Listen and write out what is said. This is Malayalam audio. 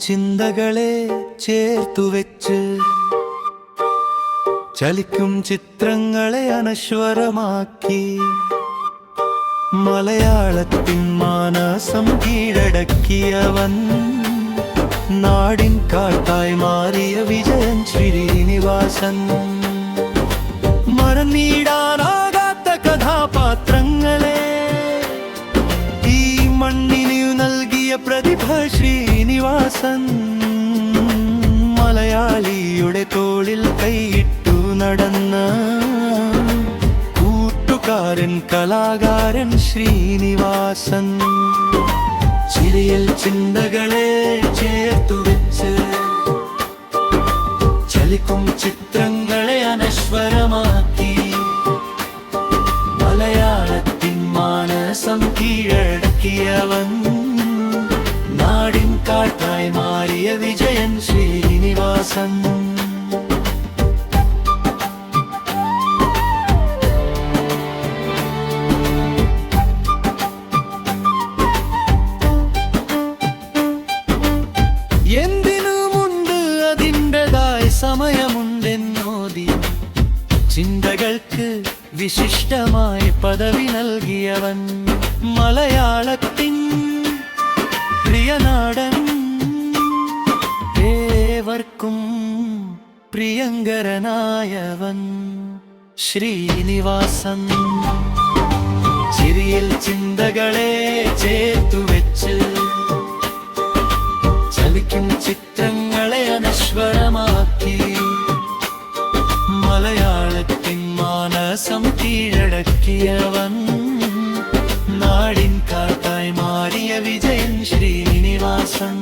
ചിന്തകളെ ചേർത്തു വെച്ച് ചലിക്കും ചിത്രങ്ങളെ അനശ്വരമാക്കി മലയാളത്തിൻ മാനസം കീഴടക്കിയവൻ നാടിൻ കാട്ടായി മാറിയ വിജയൻ ശ്രീനിവാസൻ. മലയാളിയുടെ തോളിൽ കൈയിട്ടു നടന്ന കൂട്ടുകാരൻ കലാകാരൻ ശ്രീനിവാസൻ. ചിരിയൽ ചിന്തകളെ ചേർത്തു വെച്ച് ചലിക്കും ചിത്രങ്ങളെ അനശ്വരമാക്കി. മലയാളത്തിൻ മാനസം കീഴടക്കിയവൻ കാട്ടായി മാറിയ വിജയൻ ശ്രീനിവാസൻ. എന്തിനുമുണ്ട് അതിന്റെതായ സമയമുണ്ടെന്നോതി. ചിന്തകൾക്ക് വിശിഷ്ടമായ പദവി നൽകിയവൻ മലയാളത്തിൻ ഏവർക്കും പ്രിയങ്കരനായവൻ ശ്രീനിവാസൻ. ചിരിയിൽ ചിന്തകളെ ചേർത്തു വെച്ച് ചലിക്കും ചിത്രങ്ങളെ അനശ്വരമാക്കി മലയാളത്തിൻ മാനസം കീഴടക്കിയവൻ നാടിൻ കാട്ടായി മാറിയ വിജയൻ ശ്രീനിവാസൻ.